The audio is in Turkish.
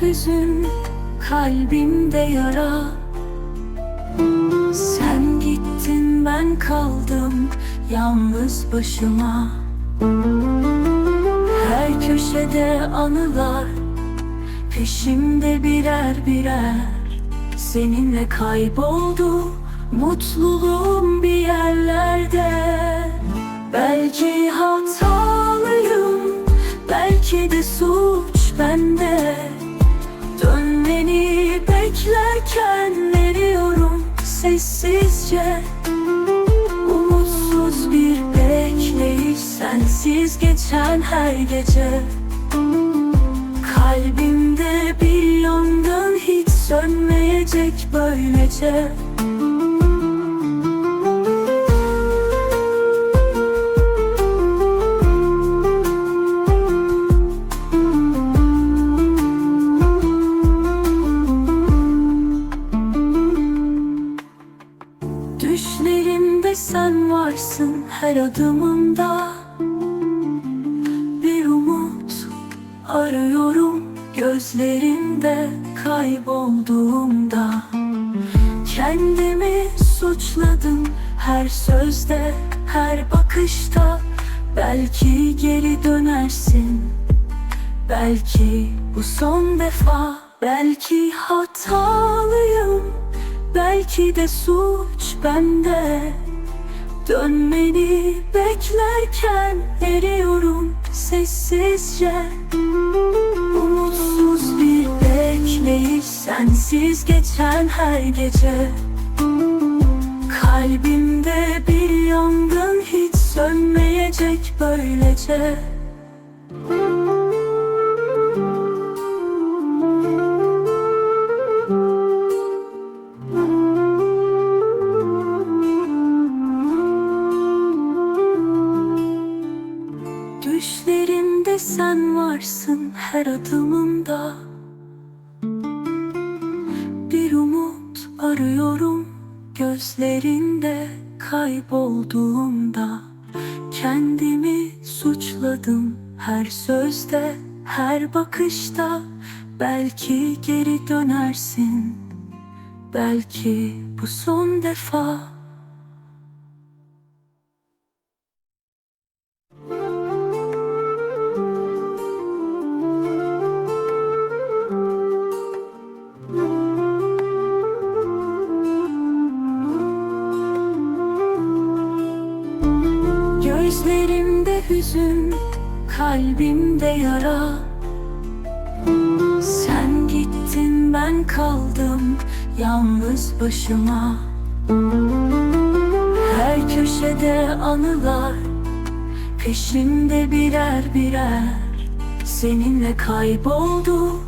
hüzün Kalbimde yara. Sen gittin ben kaldım Yalnız başıma. Her köşede anılar Peşimde birer birer. Seninle kayboldu Mutluluğum bir yerlerde. Belki hatalıyım sessizce Umutsuz bir bekleyiş sensiz geçen her gece. Kalbimde bir yangın hiç sönmeyecek böylece Düşlerimde sen varsın her adımımda. Bir umut arıyorum gözlerinde kaybolduğumda. Kendimi suçladım her sözde her bakışta. Belki geri dönersin Belki bu son defa. Belki hatalıyım Belki de suç bende. Dönmeni beklerken eriyorum sessizce. Umutsuz bir bekleyiş sensiz geçen her gece. Kalbimde bir yangın hiç sönmeyecek böylece sen varsın her adımımda. Bir umut arıyorum gözlerinde kaybolduğumda. Kendimi suçladım her sözde her bakışta. Belki geri dönersin Belki bu son defa Gözlerimde hüzün, kalbimde yara. Sen gittin ben kaldım yalnız başıma. Her köşede anılar, peşimde birer birer. Seninle kayboldu